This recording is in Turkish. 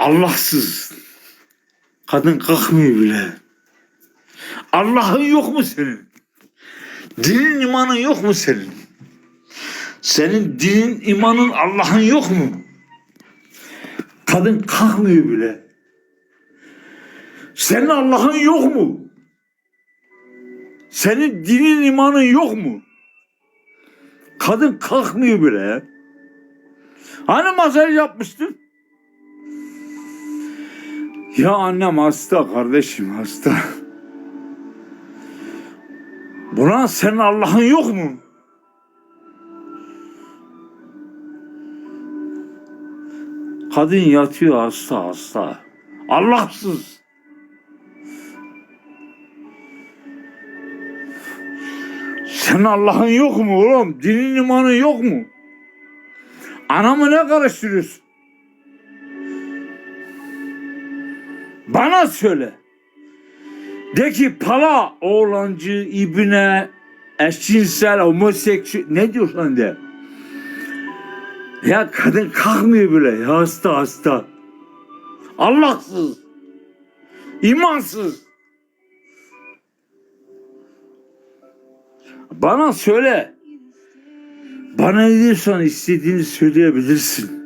Allahsız. Kadın kalkmıyor bile. Allah'ın yok mu senin? Dinin imanın yok mu senin? Senin dinin imanın Allah'ın yok mu? Kadın kalkmıyor bile. Senin Allah'ın yok mu? Senin dinin imanın yok mu? Kadın kalkmıyor bile. Hani masaj yapmıştın? Ya annem hasta kardeşim hasta. Buna senin Allah'ın yok mu? Kadın yatıyor hasta hasta. Allahsız. Senin Allah'ın yok mu oğlum? Dinin imanın yok mu? Anamı ne karıştırıyorsun? Bana söyle. De ki pala oğlancı, ibne, eşcinsel, homoseksüel ne diyorsan de. Ya kadın kalkmıyor bile ya hasta hasta. Allahsız. imansız. Bana söyle. Bana ne diyorsan istediğini söyleyebilirsin.